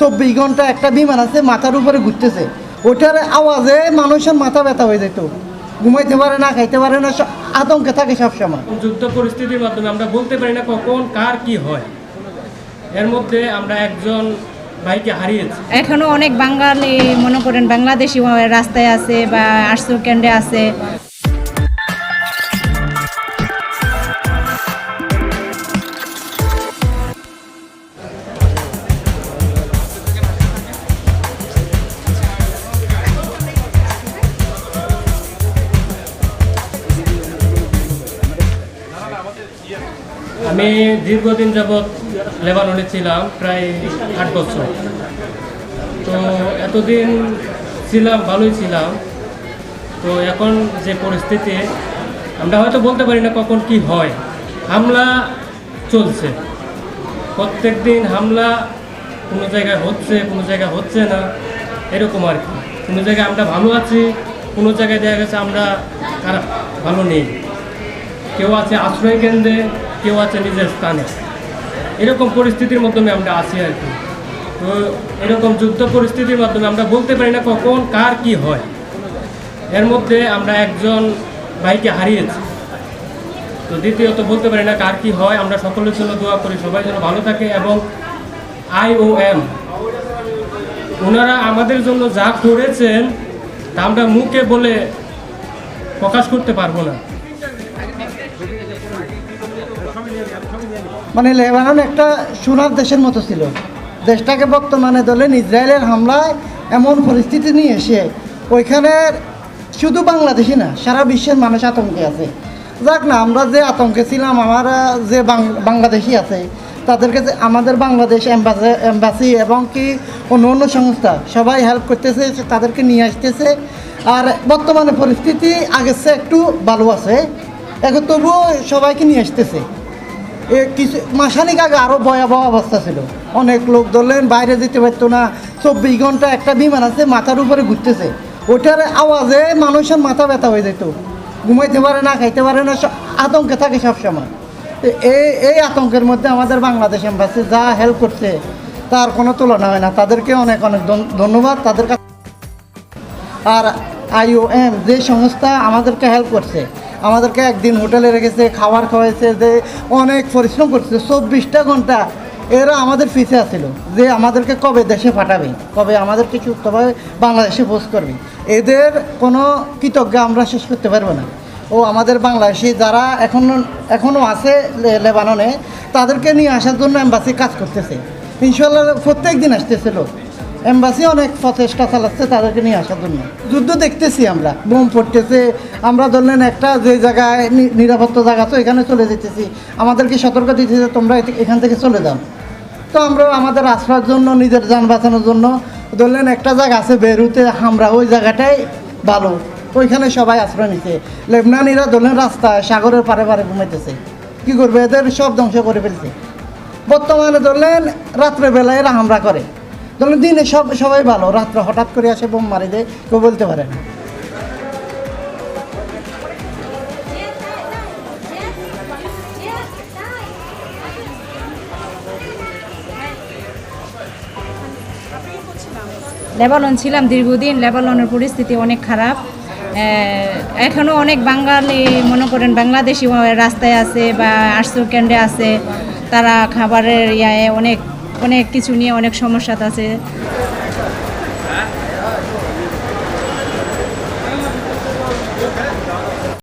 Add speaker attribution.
Speaker 1: চব্বিশ ঘণ্টা একটা বিমান আছে মাথার উপরে ঘুরতেছে। ওটার আওয়াজে মানুষের মাথা ব্যথা হয়ে যেত। ঘুমাইতে পারে না খাইতে পারে না আতঙ্কে থাকে সবসময়।
Speaker 2: যুদ্ধ পরিস্থিতির মাধ্যমে আমরা বলতে পারি না কখন কার কি হয়। এর মধ্যে আমরা একজন ভাইকে হারিয়েছি।
Speaker 3: এখনও অনেক বাঙালি মনে করেন বাংলাদেশি রাস্তায় আছে বা আশ্রয় কেন্দ্রে আছে।
Speaker 2: আমি দীর্ঘদিন যাবৎ লেবাননে ছিলাম, প্রায় আট বছর। তো এতদিন ছিলাম, ভালোই ছিলাম। তো এখন যে পরিস্থিতি, আমরা হয়তো বলতে পারি না কখন কি হয়। হামলা চলছে। প্রত্যেক দিন হামলা, কোনো জায়গায় হচ্ছে, কোনো জায়গায় হচ্ছে না, এরকম আর কি। কোনো জায়গায় আমরা ভালো আছি, কোনো জায়গায় দেখা গেছে আমরা খারাপ, ভালো নেই। কেউ আছে আশ্রয় কেন্দ্রে, কেউ আছে নিজের স্থানে। এরকম পরিস্থিতির মাধ্যমে আমরা আছি আর কি। তো এরকম যুদ্ধ পরিস্থিতির মাধ্যমে আমরা বলতে পারি না কখন, কার কি হয়। এর মধ্যে আমরা একজন ভাইকে হারিয়েছি। তো দ্বিতীয়ত বলতে পারি না কার কি হয়, আমরা সকলের জন্য দোয়া করি, সবাই যেন ভালো থাকে এবং আইওএম ওনারা আমাদের জন্য যা করেছেন, তা আমরা মুখে বলে প্রকাশ করতে পারব না।
Speaker 1: মানে লেবানন একটা সোনার দেশের মতো ছিল। দেশটাকে বর্তমানে ধরলেন ইসরায়েলের হামলায় এমন পরিস্থিতি নিয়ে এসে ওইখানের শুধু বাংলাদেশি না, সারা বিশ্বের মানুষ আতঙ্কে আছে। যাক না, আমরা যে আতঙ্কে ছিলাম, আমার যে বাংলাদেশি আছে তাদেরকে যে আমাদের বাংলাদেশ এম্বাসি এম্বাসি এবং কি অন্য অন্য সংস্থা, সবাই হেল্প করতেছে তাদেরকে নিয়ে আসতেছে। আর বর্তমানে পরিস্থিতি আগের চেয়ে একটু ভালো আছে, এখন তবুও সবাইকে নিয়ে আসতেছে। এ কিছু, মাসানিক আগে আরও ভয়াবহ অবস্থা ছিল। অনেক লোক ধরলেন, বাইরে যেতে পারতো না। চব্বিশ ঘণ্টা একটা বিমান আছে, মাথার উপরে ঘুরতেছে। ওটার আওয়াজে মানুষের মাথা ব্যথা হয়ে যেত। ঘুমাইতে পারে না, খাইতে পারে না আতঙ্কে থাকে সবসময়। এই এই আতঙ্কের মধ্যে আমাদের বাংলাদেশ এম্বাসি যা হেল্প করছে, তার কোনো তুলনা হয় না। তাদেরকে অনেক অনেক ধন- ধন্যবাদ, তাদের কাছে আর আইওএম যে সংস্থা আমাদেরকে হেল্প করছে, আমাদেরকে একদিন হোটেলে রেখেছে, খাবার খাওয়াইছে, যে অনেক পরিশ্রম করছে, চব্বিশটা ঘণ্টা এরা আমাদের পিছে আছিল, যে আমাদেরকে কবে দেশে পাঠাবে, কবে আমাদেরকে সুস্থভাবে বাংলাদেশে পোস্ট করবে। এদের কোনো কৃতজ্ঞ আমরা শেষ করতে পারব না। ও আমাদের বাংলাদেশি যারা এখনও এখনও আছে লেবাননে, তাদেরকে নিয়ে আসার জন্য অ্যাম্বাসি কাজ করতেছে। ইনশাল্লাহ প্রত্যেক দিন আসতেছিল এম্বাসি অনেক প্রচেষ্টা চালাচ্ছে তাদেরকে নিয়ে আসার জন্য। যুদ্ধ দেখতেছি আমরা, বোম পড়তেছে। আমরা ধরলেন একটা যে জায়গায় নিরাপত্তা জায়গা তো এখানে চলে যেতেছি। আমাদেরকে সতর্ক দিতেছে তোমরা এখান থেকে চলে যাও। তো আমরা আমাদের আশ্রয়ের জন্য, নিজের যান বাঁচানোর জন্য ধরলেন একটা জায়গা আছে বেরুতে, আমরা ওই জায়গাটাই ভালো। ওইখানে সবাই আশ্রয় নিছে। লেবনানিরা ধরলেন রাস্তায়, সাগরের পারে পারে ঘুমাইতেছে। কী করবে? এদের সব ধ্বংস করে ফেলছে। বর্তমানে ধরলেন রাত্রেবেলায় এরা হামলা করে। দিনে সব, সবাই ভালো। রাত্রে হঠাৎ করে আসে বোম মারি দেয় কেউ বলতে পারে না।
Speaker 3: লেবানন ছিলাম দীর্ঘদিন। লেবাননের পরিস্থিতি অনেক খারাপ। এখনও অনেক বাঙালি মনে করেন বাংলাদেশি রাস্তায় আছে বা আশ্রয় কেন্দ্রে আছে। তারা খাবারের ইয়ায় অনেক অনেক কিছু নিয়ে অনেক সমস্যা আছে।